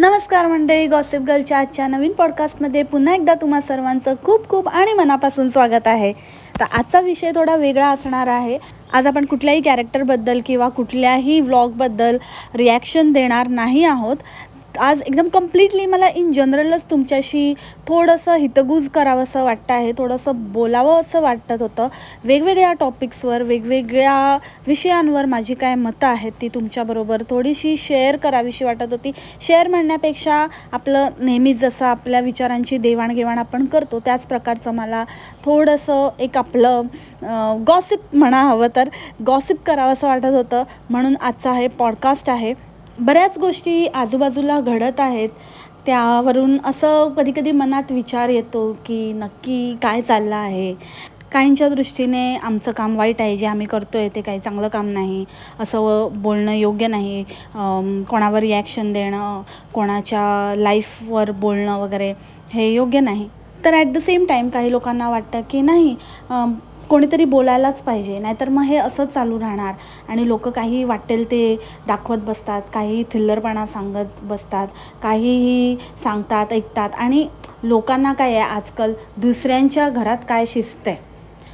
नमस्कार मंडळी गॉसिप गर्लच्या आजच्या नवीन पॉडकास्टमध्ये पुन्हा एकदा तुम्हा सर्वांचं खूप खूप आणि मनापासून स्वागत आहे. तर आजचा विषय थोडा वेगळा असणार आहे. आज आपण कुठल्याही कॅरेक्टरबद्दल किंवा कुठल्याही व्लॉगबद्दल रिॲक्शन देणार नाही आहोत. आज एकदम कम्प्लिटली मला इन जनरलच तुमच्याशी थोडंसं हितगुज करावंसं वाटतं आहे थोडंसं बोलावं असं वाटत होतं. वेगवेगळ्या टॉपिक्सवर वेगवेगळ्या विषयांवर माझी काय मतं आहेत ती तुमच्याबरोबर थोडीशी शेअर करावीशी वाटत होती. शेअर म्हणण्यापेक्षा आपलं नेहमीच जसं आपल्या विचारांची देवाणघेवाण आपण करतो त्याच प्रकारचं मला थोडंसं एक आपलं गॉसिप म्हणा हवं तर गॉसिप करावं असं वाटत होतं. म्हणून आजचा हे पॉडकास्ट आहे. बऱ्याच गोष्टी आजूबाजूला घडत आहेत. त्यावरून असं कधी कधी मनात विचार येतो की नक्की काय चाललं आहे? काहींच्या दृष्टीने आमचं काम वाईट आहे जे आम्ही करतो आहे ते काही चांगलं काम नाही. असं बोलणं योग्य नाही. कोणावर रिॲक्शन देणं कोणाच्या लाईफवर बोलणं वगैरे हे योग्य नाही. तर ॲट द सेम टाईम काही लोकांना वाटतं की नाही कोणीतरी बोलायलाच पाहिजे नाहीतर मग हे असंच चालू राहणार. आणि लोक काही वाटेल ते दाखवत बसतात काही थिल्लरपणा सांगत बसतात काहीही सांगतात ऐकतात. आणि लोकांना काय आहे आजकाल दुसऱ्यांच्या घरात काय शिस्त आहे?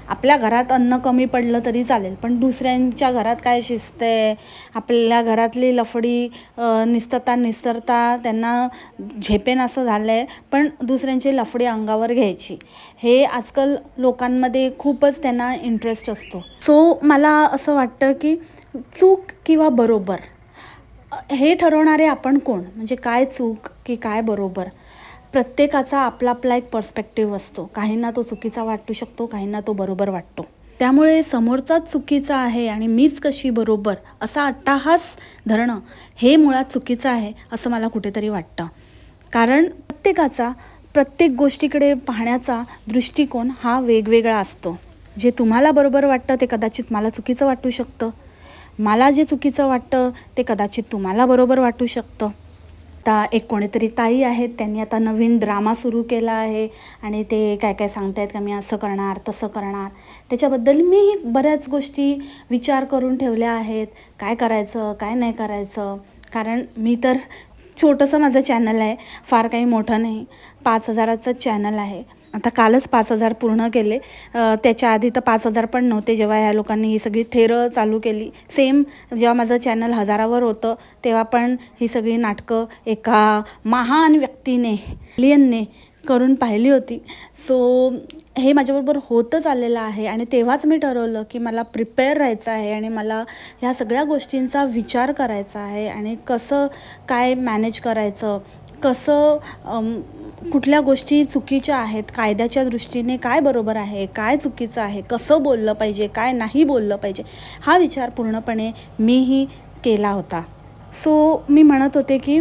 आपल्या घरात अन्न कमी पडलं तरी चालेल पण दुसऱ्यांच्या घरात काय शिस्त आहे आपल्या घरातली लफडी निस्तरता निस्तरता त्यांना झेपेन असं झालं आहे पण दुसऱ्यांची लफडी अंगावर घ्यायची. हे आजकाल लोकांमध्ये खूपच त्यांना इंटरेस्ट असतो. सो मला असं वाटतं की चूक किंवा बरोबर हे ठरवणारे आपण कोण? म्हणजे काय चूक की काय बरोबर? प्रत्येकाचा आपला आपला एक पर्स्पेक्टिव्ह असतो. काहींना तो चुकीचा वाटू शकतो काहींना तो बरोबर वाटतो. त्यामुळे समोरचाच चुकीचा आहे आणि मीच कशी बरोबर असा अट्टाहास धरणं हे मुळात चुकीचं आहे असं मला कुठेतरी वाटतं. कारण प्रत्येकाचा प्रत्येक गोष्टीकडे पाहण्याचा दृष्टिकोन हा वेगवेगळा असतो. जे तुम्हाला बरोबर वाटतं ते कदाचित मला चुकीचं वाटू शकतं. मला जे चुकीचं वाटतं ते कदाचित तुम्हाला बरोबर वाटू शकतं. आता एक कोणीतरी ताई आहेत त्यांनी आता नवीन ड्रामा सुरू केला आहे आणि ते काय काय सांगतायत का मी असं करणार तसं करणार. त्याच्याबद्दल मी बऱ्याच गोष्टी विचार करून ठेवल्या आहेत. काय करायचं काय नाही करायचं. कारण मी तर छोटंसं माझं चॅनल आहे फार काही मोठं नाही. पाच हजाराचं चॅनल आहे. आता कालच पाच हजार पूर्ण केले. त्याच्या आधी तर पाच हजार पण नव्हते जेव्हा ह्या लोकांनी ही सगळी थेरं चालू केली. सेम जेव्हा माझं चॅनल हजारावर होतं तेव्हा पण ही सगळी नाटकं एका महान व्यक्तीने लियनने करून पाहिली होती. सो हे माझ्याबरोबर होतच आलेलं आहे आणि तेव्हाच मी ठरवलं की मला प्रिपेअर राहायचं आहे आणि मला ह्या सगळ्या गोष्टींचा विचार करायचा आहे आणि कसं काय मॅनेज करायचं कसं कुठल्या गोष्टी चुकीच्या आहेत? कायद्याच्या दृष्टीने काय बरोबर आहे? काय चुकीचं आहे? कसं बोललं पाहिजे? काय नाही बोललं पाहिजे? हा विचार पूर्णपणे मीही केला होता. सो मी म्हणत होते की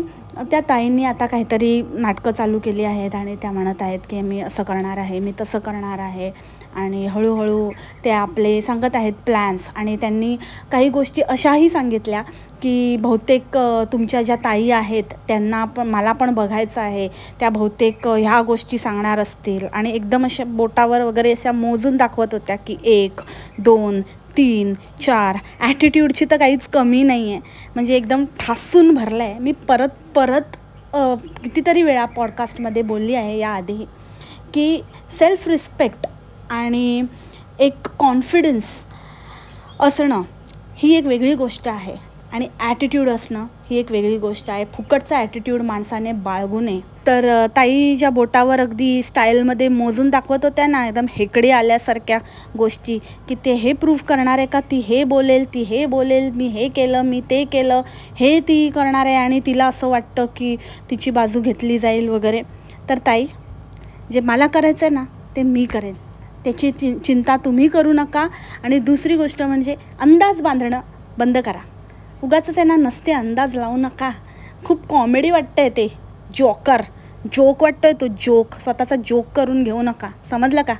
त्या ताईंनी आता काहीतरी नाटकं चालू केली आहेत आणि त्या म्हणत आहेत की मी असं करणार आहे मी तसं करणार आहे. आणि हळूहळू ते आपले सांगत आहेत प्लॅन्स आणि त्यांनी काही गोष्टी अशाही सांगितल्या की बहुतेक तुमच्या ज्या ताई आहेत त्यांना पण मला पण बघायचं आहे. त्या बहुतेक ह्या गोष्टी सांगणार असतील. आणि एकदम अशा बोटावर वगैरे अशा मोजून दाखवत होत्या की एक दोन तीन चार. ॲटिट्यूडची तर काहीच कमी नाही आहे म्हणजे एकदम ठासून भरलं आहे मी परत परत कितीतरी वेळा पॉडकास्टमध्ये बोलली आहे याआधी की सेल्फ रिस्पेक्ट आणि एक कॉन्फिडन्स असणं ही एक वेगळी गोष्ट आहे. आणि ॲटिट्यूड असणं ही एक वेगळी गोष्ट आहे. फुकटचा ॲटिट्यूड माणसाने बाळगू नये. तर ताई ज्या बोटावर अगदी स्टाईलमध्ये मोजून दाखवत होत्या ना एकदम हेकडे आल्यासारख्या गोष्टी की ते हे प्रूफ करणार आहे का? ती हे बोलेल ती हे बोलेल मी हे केलं मी ते केलं हे ती करणार आहे आणि तिला असं वाटतं की तिची बाजू घेतली जाईल वगैरे. तर ताई जे मला करायचं आहे ना ते मी करेन. त्याची चि चिंता तुम्ही करू नका. आणि दुसरी गोष्ट म्हणजे अंदाज बांधणं बंद करा. उगाच आहे ना नसते अंदाज लावू नका. खूप कॉमेडी वाटतंय ते. जोकर जोक वाटतोय तो जोक स्वतःचा जोक करून घेऊ नका. समजलं का?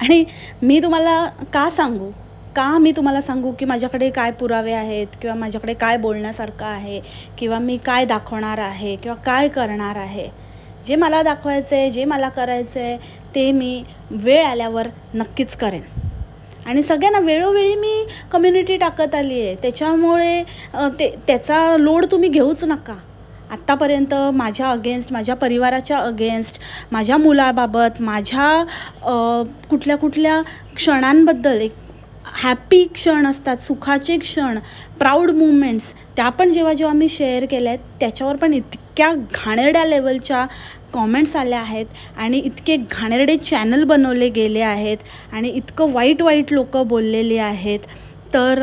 आणि मी तुम्हाला का सांगू? का मी तुम्हाला सांगू की माझ्याकडे काय पुरावे आहेत? किंवा माझ्याकडे काय बोलण्यासारखं आहे? किंवा मी काय दाखवणार आहे? किंवा काय करणार आहे? जे मला दाखवायचं आहे जे मला करायचं आहे ते मी वेळ आल्यावर नक्कीच करेन. आणि सगळ्यांना वेळोवेळी मी कम्युनिटी टाकत आली आहे त्याच्यामुळे ते त्याचा लोड तुम्ही घेऊच नका. आत्तापर्यंत माझ्या अगेन्स्ट माझ्या परिवाराच्या अगेन्स्ट माझ्या मुलाबाबत माझ्या कुठल्या कुठल्या क्षणांबद्दल एक हॅपी क्षण असतात सुखाचे क्षण प्राऊड मुमेंट्स त्या पण जेव्हा जेव्हा मी शेअर केल्या आहेत त्याच्यावर पण इतक्या घाणेरड्या लेवलच्या कॉमेंट्स आल्या आहेत आणि इतके घाणेरडे चॅनल बनवले गेले आहेत आणि इतकं वाईट वाईट लोक बोललेली आहेत. तर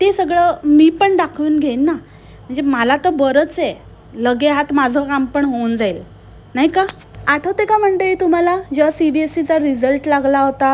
ते सगळं मी पण दाखवून घेईन ना. म्हणजे मला तर बरंच आहे. लगे हात माझं काम पण होऊन जाईल. नाही का? आठवते का मंडळी तुम्हाला? जेव्हा सी बी एस सीचा रिझल्ट लागला होता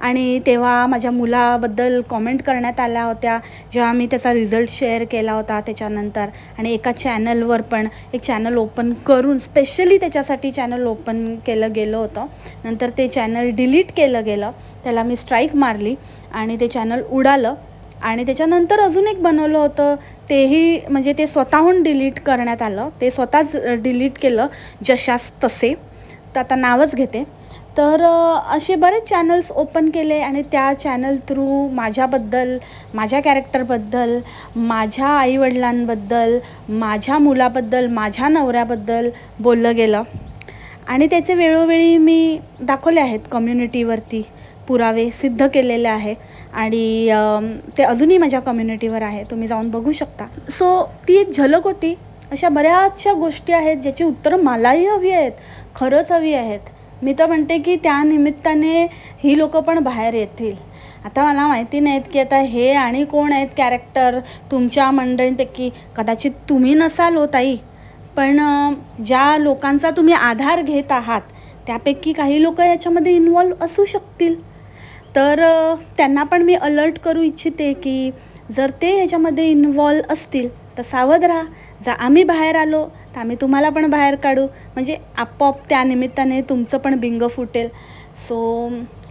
आणि तेव्हा माझ्या मुलाबद्दल कॉमेंट करण्यात आल्या होत्या जेव्हा मी त्याचा रिझल्ट शेअर केला होता त्याच्यानंतर. आणि एका चॅनलवर पण एक चॅनल ओपन करून स्पेशली त्याच्यासाठी चॅनल ओपन केलं गेलं होतं. नंतर ते चॅनल डिलीट केलं गेलं. त्याला मी स्ट्राईक मारली आणि ते चॅनल उडालं. आणि त्याच्यानंतर अजून एक बनवलं होतं तेही म्हणजे ते स्वतःहून डिलीट करण्यात आलं. ते स्वतःच डिलीट केलं जशास तसे. तर आता नावच घेते. तर असे बरेच चॅनल्स ओपन केले आणि त्या चॅनल थ्रू माझ्याबद्दल माझ्या कॅरेक्टरबद्दल माझ्या आईवडिलांबद्दल माझ्या मुलाबद्दल माझ्या नवऱ्याबद्दल बोललं गेलं. आणि त्याचे वेळोवेळी मी दाखवले आहेत कम्युनिटीवरती पुरावे सिद्ध केलेले आहे. आणि ते अजूनही माझ्या कम्युनिटीवर आहे. तुम्ही जाऊन बघू शकता. सो ती एक झलक होती. अशा बऱ्याचशा गोष्टी आहेत ज्याची उत्तरं मलाही हवी आहेत. खरंच हवी आहेत. मी तर म्हणते की त्या निमित्ताने ही लोकं पण बाहेर येतील. आता मला माहिती नाहीत की आता हे आणि कोण आहेत कॅरेक्टर तुमच्या मंडळींपैकी? कदाचित तुम्ही नसाल हो ताई. पण ज्या लोकांचा तुम्ही आधार घेत आहात त्यापैकी काही लोक याच्यामध्ये इन्वॉल्व असू शकतील. तर त्यांना पण मी अलर्ट करू इच्छिते की जर ते ह्याच्यामध्ये इन्वॉल्व असतील तर सावध राहा. जर आम्ही बाहेर आलो तर आम्ही तुम्हाला पण बाहेर काढू. म्हणजे आपोआप त्यानिमित्ताने तुमचं पण बिंग फुटेल. सो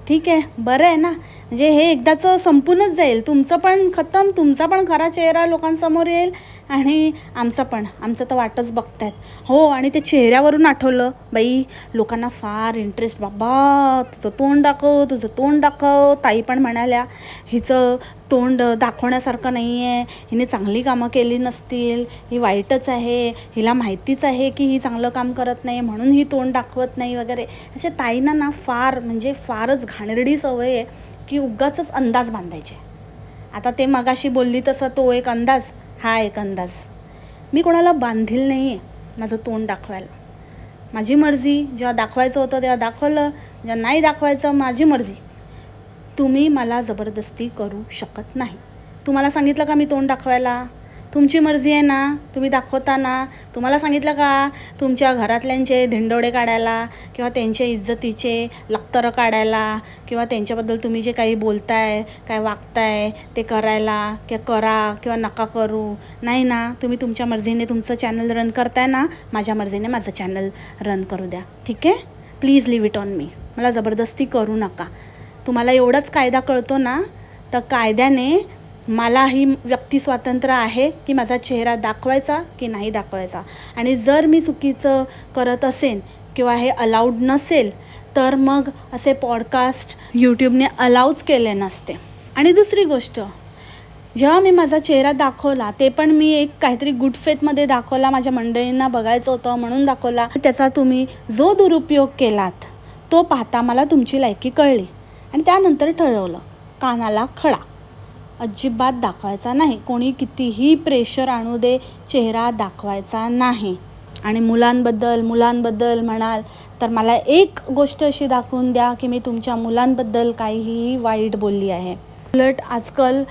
ठीक आहे बरं आहे ना? म्हणजे हे एकदाचं संपूनच जाईल. तुमचं पण खतम तुमचा पण खरा चेहरा लोकांसमोर येईल. आणि आमचा पण आमचं तर वाटच बघतायत. हो आणि ते चेहऱ्यावरून आठवलं बाई लोकांना फार इंटरेस्ट बाबा तुझं तोंड दाखव तुझं तोंड दाखव. ताई पण म्हणाल्या हिचं तोंड दाखवण्यासारखं नाही आहे हिने चांगली कामं केली नसतील ही वाईटच आहे हिला माहितीच आहे की ही चांगलं काम करत नाही म्हणून ही तोंड दाखवत नाही वगैरे. अशा ताईंना ना फार म्हणजे फारच घाणेरडी सवय आहे की उगाचच अंदाज बांधायचे आता ते मगाशी बोलली तसं तो एक अंदाज हा एक अंदाज. मी कोणाला बांधील नाही आहे माझं तोंड दाखवायला. माझी मर्जी जेव्हा दाखवायचं होतं तेव्हा दाखवलं जेव्हा नाही दाखवायचं माझी मर्जी. तुम्ही मला जबरदस्ती करू शकत नाही. तुम्हाला सांगितलं का मी तोंड दाखवायला? तुमची मर्जी आहे ना तुम्ही दाखवता ना. तुम्हाला सांगितलं का तुमच्या घरातल्यांचे धिंडोडे काढायला किंवा त्यांच्या इज्जतीचे लक्तरं काढायला किंवा त्यांच्याबद्दल तुम्ही जे काही बोलताय काय वागताय ते करायला किंवा करा किंवा नका करू. नाही ना तुम्ही तुमच्या मर्जीने तुमचं चॅनल रन करताय ना माझ्या मर्जीने माझं चॅनल रन करू द्या. ठीक आहे? Please leave it on me मला जबरदस्ती करू नका. तुम्हाला एवढाच कायदा कळतो ना तर कायद्याने मलाही व्यक्ती स्वातंत्र्य आहे की माझा चेहरा दाखवायचा की नाही दाखवायचा. आणि जर मी चुकीचं करत असेन किंवा हे अलाउड नसेल तर मग असे पॉडकास्ट यूट्यूबने अलाउच केले नसते. आणि दुसरी गोष्ट जेव्हा मी माझा चेहरा दाखवला ते पण मी एक काहीतरी गुड फेथमध्ये दाखवला माझ्या मंडळींना बघायचं होतं म्हणून दाखवला. त्याचा तुम्ही जो दुरुपयोग केलात तो पाहता मला तुमची लायकी कळली. आणि त्यानंतर ठरवलं कानाला खडा. अजिबात दाखवायचा नाही. कोणी कितीही प्रेशर आणू दे चेहरा दाखवायचा नाही. आणि मुलांबद्दल मुलांबद्दल म्हणाल तर मला एक गोष्ट अशी दाखवून द्या की मी तुमच्या मुलांबद्दल काहीही वाईट बोलली आहे. उलट आजकाल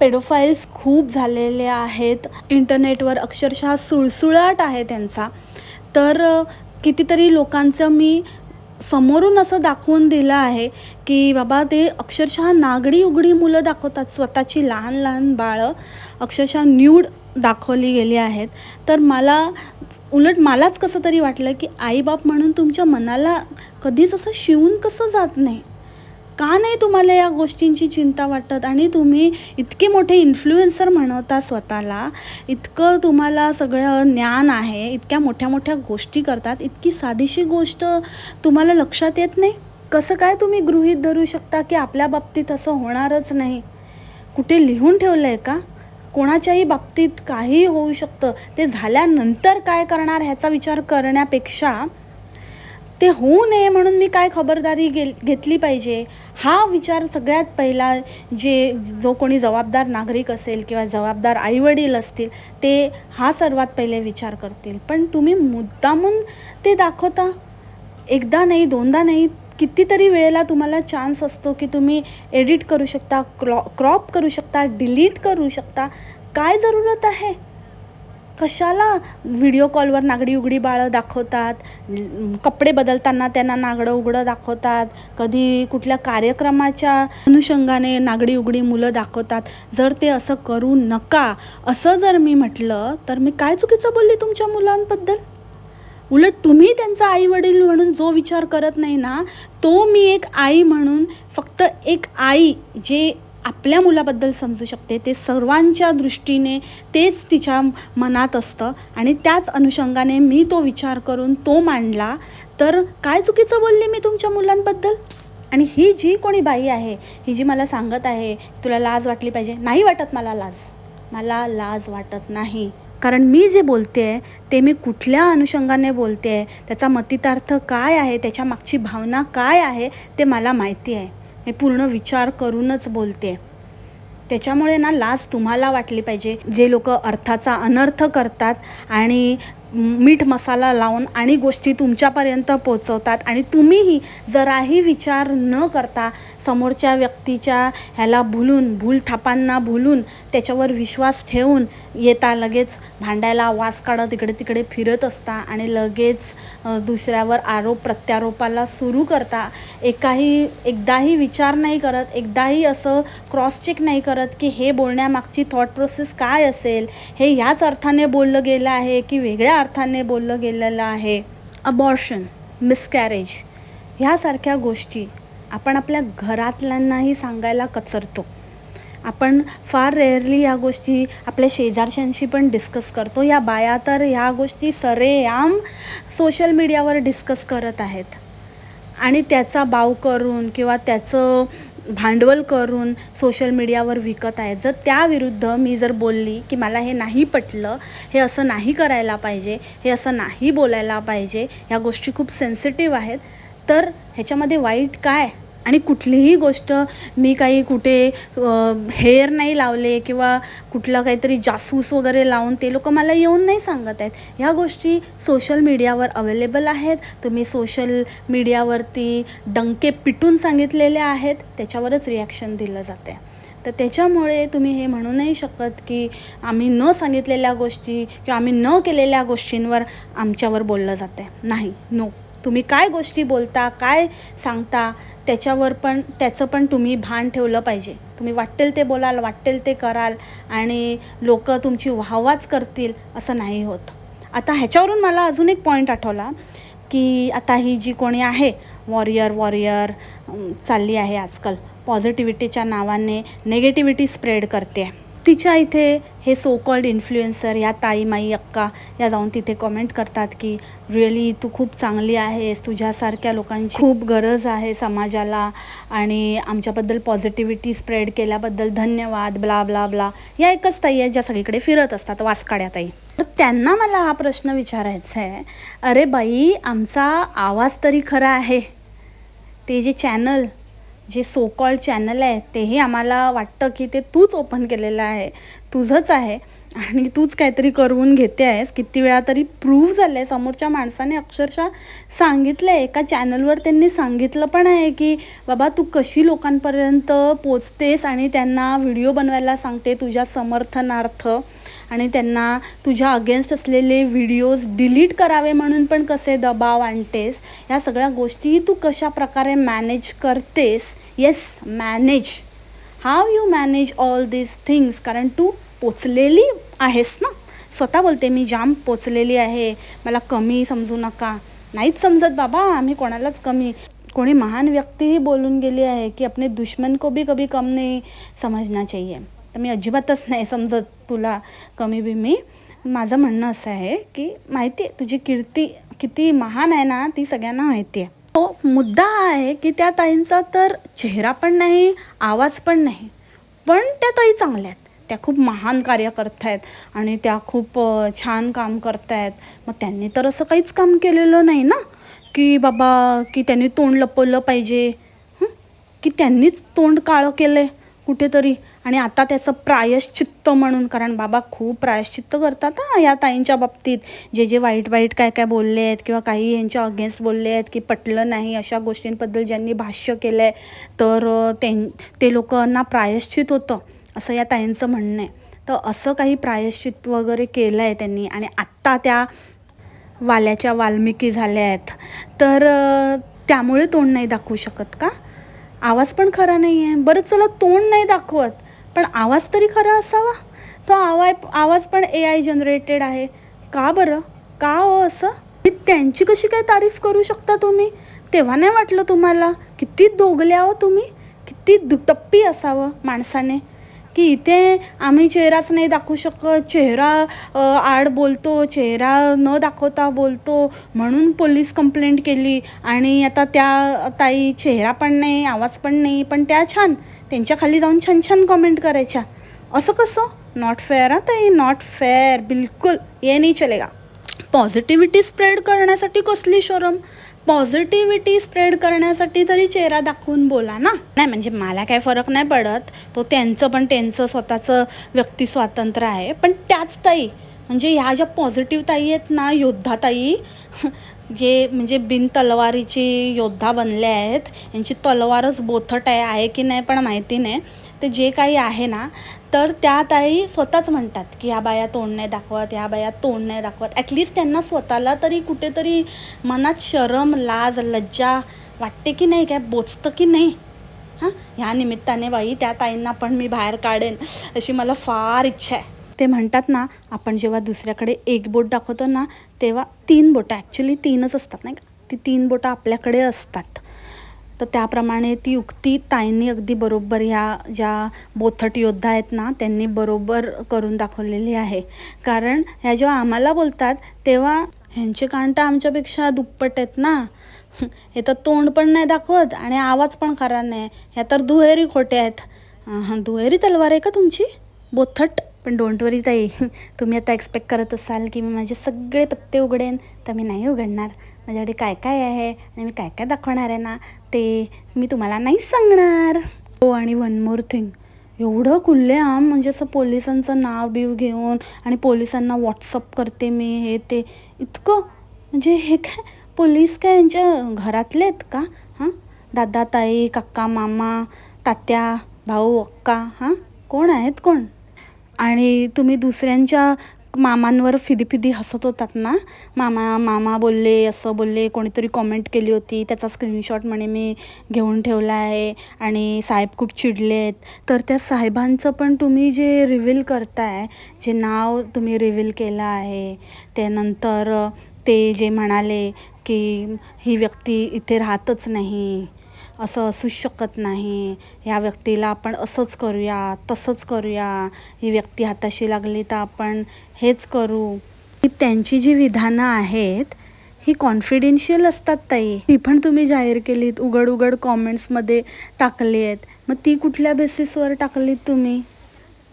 पेडोफाईल्स खूप झालेले आहेत. इंटरनेटवर अक्षरशः सुळसुळाट आहे त्यांचा. तर कितीतरी लोकांचं मी समोरून असं दाखवून दिलं आहे की बाबा ते अक्षरशः नागडी उघडी मुलं दाखवतात स्वतःची लहान लहान बाळं अक्षरशः न्यूड दाखवली गेली आहेत. तर मला उलट मलाच कसं तरी वाटलं की आईबाप म्हणून तुमच्या मनाला कधीच असं शिवून कसं जात नाही? का नाही तुम्हाला या गोष्टींची चिंता वाटत? आणि तुम्ही इतके मोठे इन्फ्लुएन्सर म्हणवता स्वतःला इतकं तुम्हाला सगळं ज्ञान आहे इतक्या मोठ्या मोठ्या गोष्टी करतात इतकी साधीशी गोष्ट तुम्हाला लक्षात येत नाही? कसं काय तुम्ही गृहीत धरू शकता की आपल्या बाबतीत असं होणारच नाही? कुठे लिहून ठेवलं आहे का? कोणाच्याही बाबतीत काही होऊ शकतं. ते झाल्यानंतर काय करणार ह्याचा विचार करण्यापेक्षा ते होऊ नये म्हणून मी काय खबरदारी गे घेतली पाहिजे? हा विचार सगळ्यात पहिला जे जो कोणी जबाबदार नागरिक असेल किंवा जबाबदार आईवडील असतील ते हा सर्वात पहिले विचार करतील. पण तुम्ही मुद्दामून ते दाखवता? एकदा नाही दोनदा नाही कितीतरी वेळेला तुम्हाला चान्स असतो की तुम्ही एडिट करू शकता क्रॉ क्रॉप करू शकता डिलीट करू शकता. काय जरूरत आहे? कशाला व्हिडिओ कॉलवर नागडी उघडी बाळं दाखवतात? कपडे बदलताना त्यांना नागडं उघडं दाखवतात. कधी कुठल्या कार्यक्रमाच्या अनुषंगाने नागडी उघडी मुलं दाखवतात. जर ते असं करू नका असं जर मी म्हटलं तर मी काय चुकीचं बोलली तुमच्या मुलांबद्दल? उलट तुम्ही त्यांचा आई वडील म्हणून जो विचार करत नाही ना तो मी एक आई म्हणून फक्त एक आई जे आपल्या मुलाबद्दल समजू शकते. ते सर्वांच्या दृष्टीने तेच तिच्या मनात असतं आणि त्याच अनुषंगाने मी तो विचार करून तो मांडला तर काय चुकीचं बोलले मी तुमच्या मुलांबद्दल? आणि ही जी कोणी बाई आहे ही जी मला सांगत आहे तुला लाज वाटली पाहिजे? नाही वाटत मला लाज. मला लाज वाटत नाही. कारण मी जे बोलते आहे ते मी कुठल्या अनुषंगाने बोलते? आहे त्याचा मतितार्थ काय आहे? त्याच्या मागची भावना काय आहे? ते मला माहिती आहे. मी पूर्ण विचार करूनच बोलते. त्याच्यामुळे ना लाज तुम्हाला वाटली पाहिजे. जे लोक अर्थाचा अनर्थ करतात आणि मीठ मसाला लावून आणि गोष्टी तुमच्यापर्यंत पोचवतात आणि तुम्हीही जराही विचार न करता समोरच्या व्यक्तीच्या ह्याला भुलून भूल थापांना भुलून त्याच्यावर विश्वास ठेवून येता लगेच भांडायला वास काढत इकडे तिकडे फिरत असता आणि लगेच दुसऱ्यावर आरोप प्रत्यारोपाला सुरू करता. एकाही एकदाही विचार नाही करत एकदाही असं क्रॉस चेक नाही करत की हे बोलण्यामागची थॉट प्रोसेस काय असेल? हे ह्याच अर्थाने बोललं गेलं आहे की वेगळ्या अर्थाने बोललं गेलेलं आहे. अबॉर्शन मिसकॅरेज ह्यासारख्या गोष्टी आपण आपल्या घरातल्यांनाही सांगायला कचरतो. आपण फार रेअरली ह्या गोष्टी आपल्या शेजारच्यांशी पण डिस्कस करतो. या बाया तर ह्या गोष्टी सरेआम सोशल मीडियावर डिस्कस करत आहेत. आणि त्याचा बाव करून किंवा त्याचं भांडवल करून सोशल मीडियावर विकत आहेत. जर त्याविरुद्ध मी जर बोलली की मला हे नाही पटलं हे असं नाही करायला पाहिजे हे असं नाही बोलायला पाहिजे ह्या गोष्टी खूप सेन्सिटिव्ह आहेत तर ह्याच्यामध्ये वाईट काय? आणि कुठलीही गोष्ट मी काही कुठे हेअर नाही लावले किंवा कुठलं काहीतरी जासूस वगैरे लावून ते लोक मला येऊन नाही सांगत आहेत. ह्या गोष्टी सोशल मीडियावर अवेलेबल आहेत. तुम्ही सोशल मीडियावरती डंके पिटून सांगितलेले आहेत. त्याच्यावरच रिॲक्शन दिलं जाते तर त्याच्यामुळे तुम्ही हे म्हणू नाही शकत की आम्ही न सांगितलेल्या गोष्टी किंवा आम्ही न केलेल्या गोष्टींवर आमच्यावर बोललं जाते नाही. नो तुम्ही काय गोष्टी बोलता काय सांगता त्याच्यावर पण त्याचं पण तुम्ही भान ठेवलं पाहिजे. तुम्ही वाटेल ते बोलाल वाटेल ते कराल आणि लोक तुमची वाहवाच करतील असं नाही होत. आता ह्याच्यावरून मला अजून एक पॉईंट आठवला की आता ही जी कोणी आहे वॉरियर वॉरियर चालली आहे आजकाल पॉझिटिव्हिटीच्या नावाने नेगेटिव्हिटी स्प्रेड करते. तिच्या इथे हे सो कॉल्ड इन्फ्लुएन्सर या ताई माई अक्का या जाऊन तिथे कमेंट करतात की रिअली तू खूप चांगली आहेस. तुझ्यासारख्या लोकांची खूप गरज आहे समाजाला आणि आमच्याबद्दल पॉझिटिव्हिटी स्प्रेड केल्याबद्दल धन्यवाद ब्ला ब्ला ब्ला या एकच ताई आहेत ज्या सगळीकडे फिरत असतात वासकाड्या ताई. तर त्यांना मला हा प्रश्न विचारायचा आहे. अरे बाई आमचा आवाज तरी खरा आहे. ते जे चॅनल जे सो कॉल्ड चॅनल आहे तेही आम्हाला वाटतं की ते तूच ओपन केलेलं आहे तुझंच आहे. आणि तूच काहीतरी करून घेते आहेस. किती वेळा तरी प्रूव्ह झालं आहे समोरच्या माणसाने अक्षरशः सांगितलं आहे एका चॅनलवर त्यांनी सांगितलं पण आहे की बाबा तू कशी लोकांपर्यंत पोचतेस आणि त्यांना व्हिडिओ बनवायला सांगते तुझ्या समर्थनार्थ? आणि त्यांना तुझ्या अगेन्स्ट असलेले व्हिडिओज डिलीट करावे म्हणून पण कसे दबाव आणतेस या सगळ्या गोष्टी तू कशा प्रकारे मॅनेज करतेस? Yes manage how you manage all these things कारण तू पोचलेली आहेस ना? स्वतः बोलते मी जाम पोचलेली आहे. मला कमी समजू नका. नाहीच समजत बाबा आम्ही कोणालाच कमी. कोणी महान व्यक्तीही बोलून गेली आहे की अपने दुश्मन को भी कभी कम नाही समजना चाहिए. तर मी अजिबातच नाही समजत तुला कमी बिमी. मी माझं म्हणणं असं आहे की माहिती आहे तुझी कीर्ती किती महान आहे ना ती सगळ्यांना माहिती आहे. तो मुद्दा हा आहे की त्या ताईंचा तर चेहरा पण नाही आवाज पण नाही. पण त्या ताई चांगल्या आहेत. त्या खूप महान कार्य करत आहेत आणि त्या खूप छान काम करत आहेत मग त्यांनी तर असं काहीच काम केलेलं नाही ना? की बाबा की त्यांनी तोंड लपवलं पाहिजे. की त्यांनीच तोंड काळं केलं आहे कुठेतरी. आणि आता त्याचं प्रायश्चित्त म्हणून कारण बाबा खूप प्रायश्चित्त करतात हां या ताईंच्या बाबतीत. जे जे वाईट वाईट काय काय बोलले आहेत किंवा काही यांच्या अगेन्स्ट बोलले आहेत की पटलं नाही अशा गोष्टींबद्दल ज्यांनी भाष्य केलं आहे तर त्यां ते लोकांना प्रायश्चित होतं असं या ताईंचं म्हणणं आहे. तर असं काही प्रायश्चित वगैरे केलं आहे त्यांनी. आणि आत्ता त्या वाल्याच्या वाल्मिकी झाल्या आहेत. तर त्यामुळे तोंड नाही दाखवू शकत का? आवाज पण खरा नाही आहे बरं चला तोंड नाही दाखवत पण आवाज तरी खरा असावा. तो आवाज आवाज पण ए आय जनरेटेड आहे. का बरं? का हो असं? त्यांची कशी काय तारीफ करू शकता तुम्ही? तेव्हा नाही वाटलं तुम्हाला? किती दोगल्या हो तुम्ही? किती दुटप्पी असावं माणसाने. की इथे आम्ही चेहराच नाही दाखवू शकत. चेहरा आड बोलतो चेहरा न दाखवता बोलतो. म्हणून पोलीस कंप्लेंट केली. आणि आता त्या ताई चेहरा पण नाही आवाज पण नाही पण त्या छान त्यांच्या खाली जाऊन छान छान कमेंट करायच्या. असं कसं? नॉट फेअर हा ताई नॉट फेअर बिलकुल. ये नाही चलेगा. पॉझिटिव्हिटी स्प्रेड करण्यासाठी कसली शरम? पॉझिटिव्हिटी स्प्रेड करण्यासाठी तरी चेहरा दाखवून बोला ना. नाही म्हणजे मला काय फरक नाही पडत. तो त्यांचं पण त्यांचं स्वतःचं व्यक्ती स्वातंत्र्य आहे. पण त्याच ताई म्हणजे ह्या ज्या पॉझिटिव्ह ताई आहेत ना योद्धा ताई जे म्हणजे बिन तलवारीची योद्धा बनले आहेत यांची तलवारच बोथट आहे आहे की नाही पण माहिती नाही. ते जे काही आहे ना तर त्या ताई स्वतःच म्हणतात की ह्या बाया तोंड नाही दाखवत ह्या बाया तोंड नाही दाखवत. ॲटलिस्ट त्यांना स्वतःला तरी कुठेतरी मनात शरम लाज लज्जा वाटते की नाही काय बोचतं की नाही? हां? ह्या निमित्ताने बाई त्या ताईंना पण मी बाहेर काढेन अशी मला फार इच्छा आहे. ते म्हणतात ना आपण जेव्हा दुसऱ्याकडे एक बोट दाखवतो ना तेव्हा तीन बोटं ॲक्च्युली तीनच असतात नाही का? ती तीन बोटं आपल्याकडे असतात. तर त्याप्रमाणे ती युक्ती ताईंनी अगदी बरोबर ह्या ज्या बोथट योद्धा आहेत ना त्यांनी बरोबर करून दाखवलेली आहे. कारण ह्या जेव्हा आम्हाला बोलतात तेव्हा ह्यांचे कांटा आमच्यापेक्षा दुप्पट आहेत ना. हे तर तोंड पण नाही दाखवत आणि आवाज पण खरा नाही. ह्या तर दुहेरी खोटे आहेत. हां दुहेरी तलवार आहे का तुमची? बोथट? पण डोंट वरी ताई. तुम्ही आता एक्सपेक्ट करत असाल की मी माझे सगळे पत्ते उघडेन तर मी नाही उघडणार. माझ्याकडे काय काय आहे आणि मी काय काय दाखवणार आहे ना? ते मी तुम्हाला नाही सांगणार. हो आणि वन मोर थिंग एवढं खुल्लेआम म्हणजे असं पोलिसांचं नाव बिव घेऊन आणि पोलिसांना व्हॉट्सअप करते मी हे ते. इतकं म्हणजे हे काय पोलीस काय यांच्या घरातले आहेत का? हां? दादा ताई काका मामा तात्या भाऊ अक्का हां? कोण आहेत कोण? आणि तुम्ही दुसऱ्यांच्या मामांवर फिदी फिदी हसत होतात ना? मामा मामा बोलले असं बोलले कोणीतरी कॉमेंट केली होती. त्याचा स्क्रीनशॉट म्हणे मी घेऊन ठेवला आहे आणि साहेब खूप चिडले आहेत. तर त्या साहेबांचं पण तुम्ही जे रिव्हील करताय जे नाव तुम्ही रिव्हील केलं आहे त्यानंतर ते जे म्हणाले की ही व्यक्ती इथे राहतच नाही. असं असूच शकत नाही. ह्या व्यक्तीला आपण असंच करूया तसंच करूया. ही व्यक्ती हाताशी लागली तर आपण हेच करू. ही त्यांची जी विधानं आहेत ही कॉन्फिडेन्शियल असतात ताई. ती पण तुम्ही जाहीर केलीत उघड उघड कॉमेंट्समध्ये टाकली आहेत मग ती कुठल्या बेसिसवर टाकलीत तुम्ही?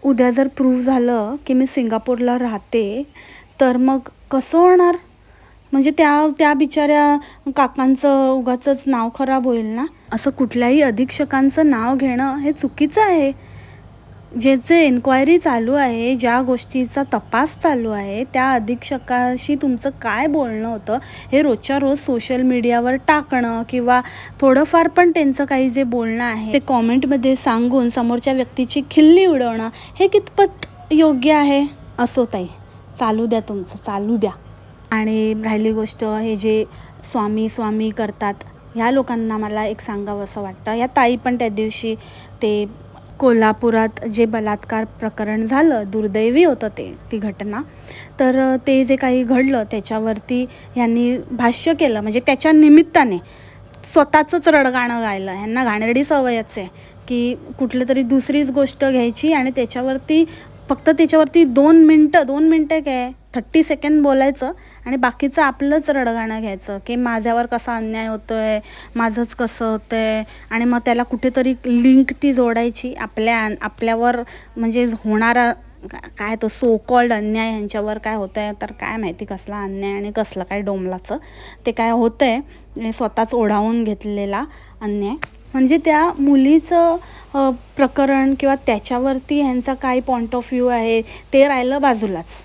उद्या जर प्रूव्ह झालं की मी सिंगापूरला राहते तर मग कसं होणार? म्हणजे त्या त्या बिचाऱ्या काकांचं उगाचंच नाव खराब होईल ना? असं कुठल्याही अधीक्षकांचं नाव घेणं हे चुकीचं आहे. ज्याचे एन्क्वायरी चालू आहे ज्या गोष्टीचा तपास चालू आहे त्या अधीक्षकाशी तुमचं काय बोलणं होतं हे रोजच्या रोज सोशल मीडियावर टाकणं किंवा थोडंफार पण त्यांचं काही जे बोलणं आहे ते कॉमेंटमध्ये सांगून समोरच्या व्यक्तीची खिल्ली उडवणं हे कितपत योग्य आहे? असो ताई चालू द्या तुमचं चालू द्या. आणि राहिली गोष्ट हे जे स्वामी स्वामी करतात ह्या लोकांना मला एक सांगावं असं वाटतं. या ताई पण त्या दिवशी ते कोल्हापुरात जे बलात्कार प्रकरण झालं दुर्दैवी होतं ते ती घटना. तर ते जे काही घडलं त्याच्यावरती यांनी भाष्य केलं. म्हणजे त्याच्या निमित्ताने स्वतःचंच रडगाणं गायलं. ह्यांना घाणेरडी सवयच आहे की कुठलं तरी दुसरीच गोष्ट घ्यायची आणि त्याच्यावरती फक्त त्याच्यावरती दोन मिनटं दोन मिनटं काय? थर्टी सेकंड बोलायचं आणि बाकीचं आपलंच रडगाणं घ्यायचं की माझ्यावर कसा अन्याय होतो आहे माझंच कसं होतं आहे आणि मग त्याला कुठेतरी लिंक ती जोडायची आपल्या आपल्यावर म्हणजे होणारा काय तो सो कॉल्ड अन्याय यांच्यावर काय होतं आहे तर काय माहिती कसला अन्याय आणि कसलं काय डोंबलाचं. ते काय होतं आहे स्वतःच ओढावून घेतलेला अन्याय. म्हणजे त्या मुलीचं प्रकरण किंवा त्याच्यावरती ह्यांचा काय पॉईंट ऑफ व्ह्यू आहे ते राहिलं बाजूलाच.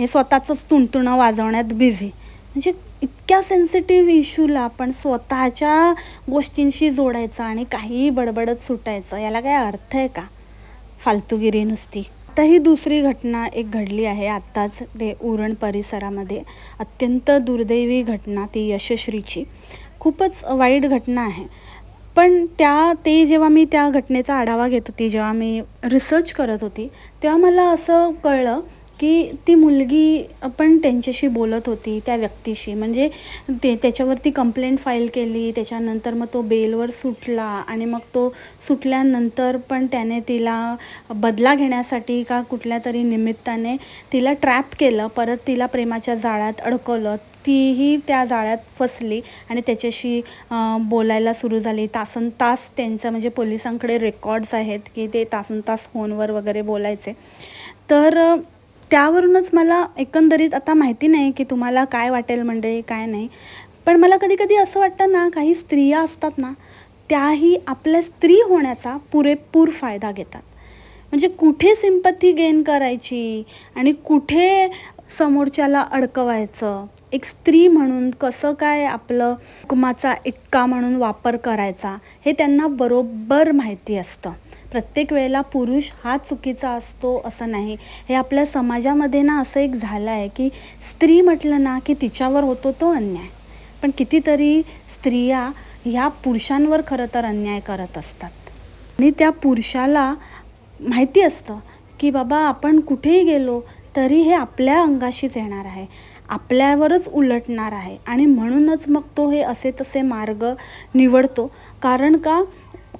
हे स्वतःचंच तुणतुणं वाजवण्यात बिझी म्हणजे इतक्या सेन्सिटिव्ह इश्यूला आपण स्वतःच्या गोष्टींशी जोडायचं आणि काहीही बडबडत सुटायचं याला काय अर्थ आहे का? फालतूगिरी नुसती. आता ही दुसरी घटना एक घडली आहे. आत्ताच ते उरण परिसरामध्ये अत्यंत दुर्दैवी घटना ती यशश्रीची. खूपच वाईट घटना आहे. पण त्या ते जेव्हा मी त्या घटनेचा आढावा घेत होती जेव्हा मी रिसर्च करत होती तेव्हा मला असं कळलं की ती मुलगी पण त्यांच्याशी बोलत होती त्या व्यक्तीशी. म्हणजे ते त्याच्यावरती कंप्लेंट फाईल केली त्याच्यानंतर मग तो बेलवर सुटला आणि मग तो सुटल्यानंतर पण त्याने तिला बदला घेण्यासाठी का कुठल्या तरी निमित्ताने तिला ट्रॅप केलं. परत तिला प्रेमाच्या जाळ्यात अडकवलं. तीही त्या जाळ्यात फसली आणि त्याच्याशी बोलायला सुरू झाली. तासन तास त्यांचं म्हणजे पोलिसांकडे रेकॉर्ड्स आहेत की ते तासन तास फोनवर वगैरे बोलायचे. तर त्यावरूनच मला एकंदरीत आता माहिती नाही की तुम्हाला काय वाटेल मंडळी काय नाही. पण मला कधी कधी असं वाटतं ना काही स्त्रिया असतात ना त्याही आपल्या स्त्री होण्याचा पुरेपूर फायदा घेतात. म्हणजे कुठे सिंपथी गेन करायची आणि कुठे समोरच्याला अडकवायचं? एक स्त्री म्हणून कसं काय आपलं हुकुमाचा एक्का म्हणून वापर करायचा? हे त्यांना बरोबर माहिती असतं. प्रत्येक वेळेला पुरुष हा चुकीचा असतो असं नाही. हे आपल्या समाजामध्ये ना असं एक झालं आहे की स्त्री म्हटलं ना की तिच्यावर होतो तो अन्याय. पण कितीतरी स्त्रिया ह्या पुरुषांवर खरं तर अन्याय करत असतात. आणि त्या पुरुषाला माहिती असतं की बाबा आपण कुठेही गेलो तरी हे आपल्या अंगाशीच येणार आहे. आपल्यावरच उलटणार आहे आणि म्हणूनच मग तो हे असे तसे मार्ग निवडतो. कारण का?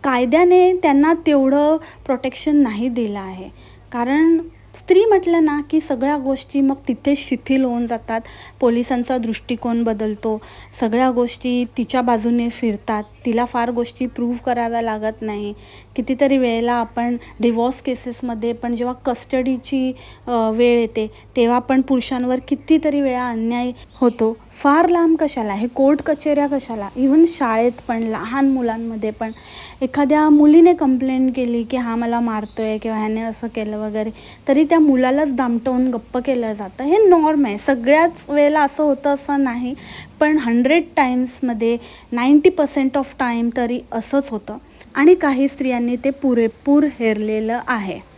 कायद्याने त्यांना तेवढं प्रोटेक्शन नाही दिलं आहे. कारण स्त्री म्हटलं ना की सगळ्या गोष्टी मग तिथेच शिथिल होऊन जातात. पोलिसांचा दृष्टिकोन बदलतो. सगळ्या गोष्टी तिच्या बाजूने फिरतात. तिला फार गोष्टी प्रूव्ह कराव्या लागत नाही. कितीतरी वेळेला आपण डिवॉर्स केसेसमध्ये पण जेव्हा कस्टडीची वेळ येते तेव्हा पण पुरुषांवर कितीतरी वेळा अन्याय होतो. फार लांब कशाला हे कोर्ट कचेऱ्या कशाला? इवन शाळेत पण लहान मुलांमध्ये पण. एखाद्या मुलीने कंप्लेंट केली की हा मला मारतो आहे किंवा ह्याने असं केलं वगैरे तरी त्या मुलालाच दामटवून गप्प केलं जातं. हे नॉर्म आहे. सगळ्याच वेळेला असं होतं असं नाही पण हंड्रेड टाईम्समध्ये नाईंटी पर्सेंट ऑफ टाईम तरी असंच होतं. आणि काही स्त्रियांनी ते पुरेपूर हेरलेलं आहे.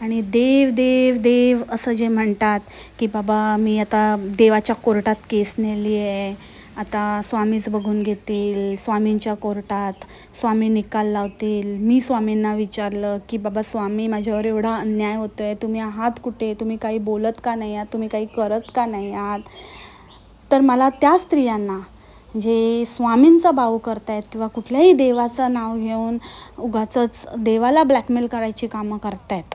आणि देव देव देव असं जे म्हणतात की बाबा मी आता देवाच्या कोर्टात केस नेली आहे. आता स्वामीच बघून घेतील स्वामींच्या कोर्टात स्वामी निकाल लावतील. मी स्वामींना विचारलं की बाबा स्वामी माझ्यावर एवढा अन्याय होतो आहे तुम्ही आहात कुठे? तुम्ही काही बोलत का नाही आहात? तुम्ही काही करत का नाही आहात? तर मला त्या स्त्रियांना जे स्वामींचा बाऊ करतायत किंवा कुठल्याही देवाचं नाव घेऊन उगाचंच देवाला ब्लॅकमेल करायची कामं करतायत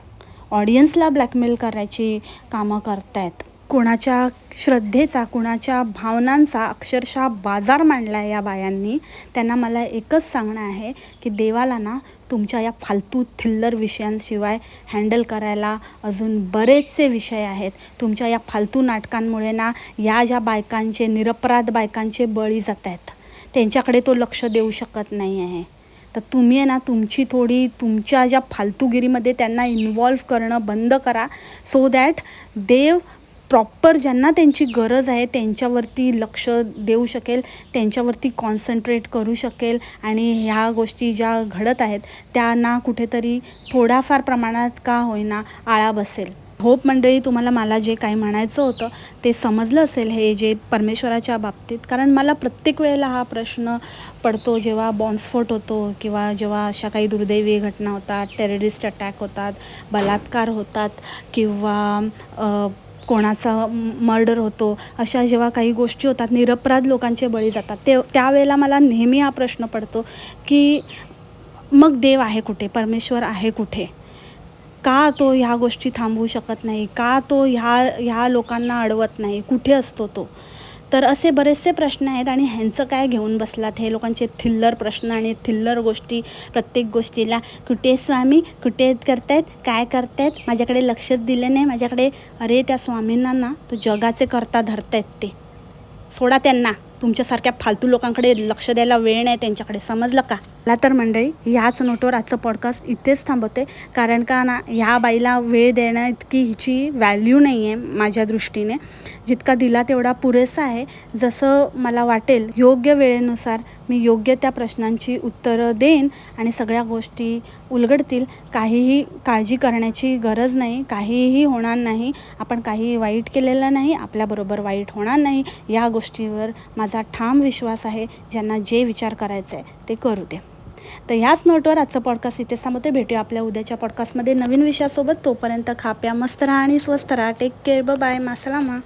ऑडियन्सला ब्लॅकमेल करायची कामं करतायत. कुणाच्या श्रद्धेचा कुणाच्या भावनांचा अक्षरशः बाजार मांडला आहे या बायांनी. त्यांना मला एकच सांगणं आहे की देवाला ना तुमच्या या फालतू थिल्लर विषयांशिवाय हँडल करायला अजून बरेचसे विषय आहेत. तुमच्या या फालतू नाटकांमुळे ना या ज्या बायकांचे निरपराध बायकांचे बळी जात आहेत त्यांच्याकडे तो लक्ष देऊ शकत नाही आहे. तर तुम्ही आहे ना तुमची थोडी तुमच्या ज्या फालतूगिरीमध्ये त्यांना इन्वॉल्व्ह करणं बंद करा. सो दॅट देव प्रॉपर ज्यांना त्यांची गरज आहे त्यांच्यावरती लक्ष देऊ शकेल त्यांच्यावरती कॉन्सन्ट्रेट करू शकेल आणि ह्या गोष्टी ज्या घडत आहेत त्यांना कुठेतरी थोड्याफार प्रमाणात का होईना आळा बसेल. होप मंडळी तुम्हाला मला जे काही म्हणायचं होतं ते समजलं असेल हे जे परमेश्वराच्या बाबतीत. कारण मला प्रत्येक वेळेला हा प्रश्न पडतो जेव्हा बॉम्बस्फोट होतो किंवा जेव्हा अशा काही दुर्दैवी घटना होतात टेररिस्ट अटॅक होतात बलात्कार होतात किंवा कोणाचा मर्डर होतो अशा जेव्हा काही गोष्टी होतात निरपराध लोकांचे बळी जातात ते त्यावेळेला मला नेहमी हा प्रश्न पडतो की मग देव आहे कुठे? परमेश्वर आहे कुठे? का तो ह्या गोष्टी थांबवू शकत नाही? का तो ह्या ह्या लोकांना अडवत नाही? कुठे असतो तो? तर असे बरेचसे प्रश्न आहेत आणि ह्यांचं काय घेऊन बसलात? हे लोकांचे थिल्लर प्रश्न आणि थिल्लर गोष्टी प्रत्येक गोष्टीला. कुठे स्वामी? कुठे करतायत? काय करतायत? माझ्याकडे लक्षच दिलं नाही. माझ्याकडे अरे त्या स्वामींना ना तो जगाचे करता धरतायत ते. सोडा त्यांना. तुमच्यासारख्या फालतू लोकांकडे लक्ष द्यायला वेळ नाही. त्यांच्याकडे समजलं का? ला तर मंडळी ह्याच नोटवर आजचं पॉडकास्ट इथेच थांबवते. कारण का ना ह्या बाईला वेळ देण्या इतकी हिची व्हॅल्यू नाही आहे माझ्या दृष्टीने. जितका दिला तेवढा पुरेसा आहे. जसं मला वाटेल योग्य वेळेनुसार मी योग्य त्या प्रश्नांची उत्तरं देईन आणि सगळ्या गोष्टी उलगडतील. काहीही काळजी करण्याची गरज नाही काहीही होणार नाही. आपण काहीही वाईट केलेलं नाही आपल्याबरोबर वाईट होणार नाही. या गोष्टीवर माझा ठाम विश्वास आहे. ज्यांना जे विचार करायचा आहे ते करू दे. तर ह्याच नोटवर आजचं पॉडकास्ट इथे थांबवते भेटूया आपल्या उद्याच्या पॉडकास्टमध्ये नवीन विषयासोबत तोपर्यंत खाप्या मस्त राहा आणि स्वस्त राहा. Take care bye मासलामा